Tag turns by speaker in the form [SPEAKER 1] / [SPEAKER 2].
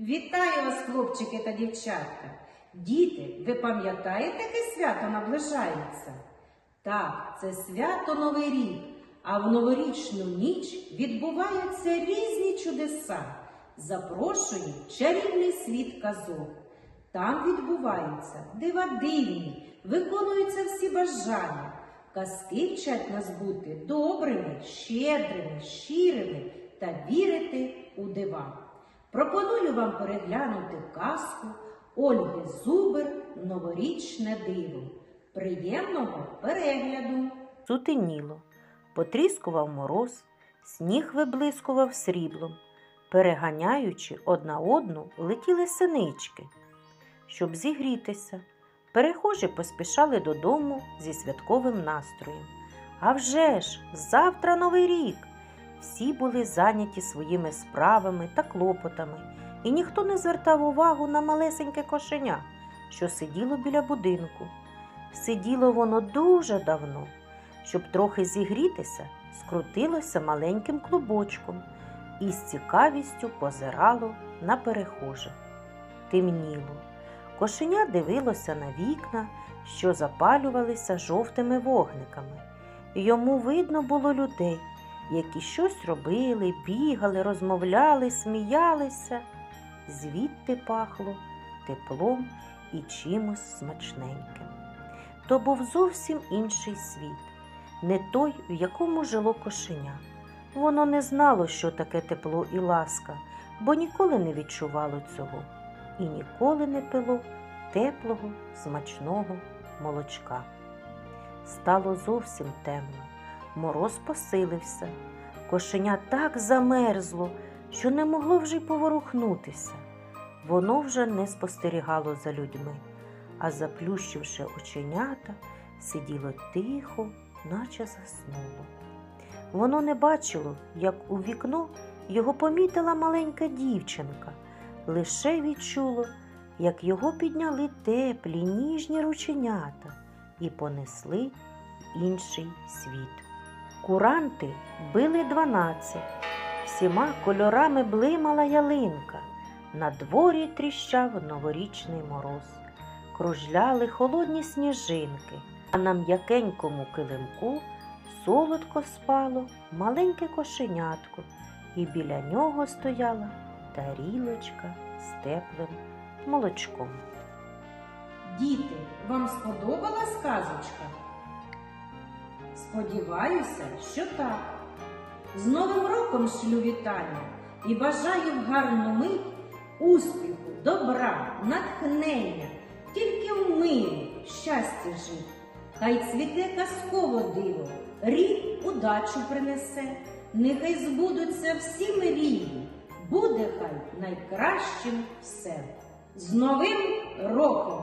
[SPEAKER 1] Вітаю вас, хлопчики та дівчатка! Діти, ви пам'ятаєте, яке свято наближається? Так, це свято Новий рік, а в новорічну ніч відбуваються різні чудеса. Запрошую чарівний світ казок. Там відбуваються дива дивні, виконуються всі бажання. Казки вчать нас бути добрими, щедрими, щирими та вірити у дива. Пропоную вам переглянути казку Ольги Зубер Новорічне диво. Приємного перегляду!
[SPEAKER 2] Сутеніло, потріскував мороз, сніг виблискував сріблом, переганяючи одна одну, летіли синички. Щоб зігрітися, перехожі поспішали додому зі святковим настроєм. А вже ж, завтра новий рік. Всі були зайняті своїми справами та клопотами, і ніхто не звертав увагу на малесеньке кошеня, що сиділо біля будинку. Сиділо воно дуже давно. Щоб трохи зігрітися, скрутилося маленьким клубочком і з цікавістю позирало на перехожих. Темніло. Кошеня дивилося на вікна, що запалювалися жовтими вогниками. Йому видно було людей, які щось робили, бігали, розмовляли, сміялися. Звідти пахло теплом і чимось смачненьким. То був зовсім інший світ, не той, в якому жило кошеня. Воно не знало, що таке тепло і ласка, бо ніколи не відчувало цього і ніколи не пило теплого, смачного молочка. Стало зовсім темно, мороз посилився, кошеня так замерзло, що не могло вже й поворухнутися. Воно вже не спостерігало за людьми, а заплющивши оченята, сиділо тихо, наче заснуло. Воно не бачило, як у вікно його помітила маленька дівчинка, лише відчуло, як його підняли теплі, ніжні рученята і понесли в інший світ. Куранти били дванадцять, всіма кольорами блимала ялинка. На дворі тріщав новорічний мороз, кружляли холодні сніжинки, а на м'якенькому килимку солодко спало маленьке кошенятко, і біля нього стояла тарілочка з теплим молочком.
[SPEAKER 1] Діти, вам сподобалась казочка? Сподіваюся, що так. З Новим роком шлю вітання і бажаю в гарну мить успіху, добра, натхнення, тільки в мирі, щастя жить. Хай цвіте казково диво, рік удачу принесе, нехай збудуться всі мрії, буде хай найкращим все. З Новим роком!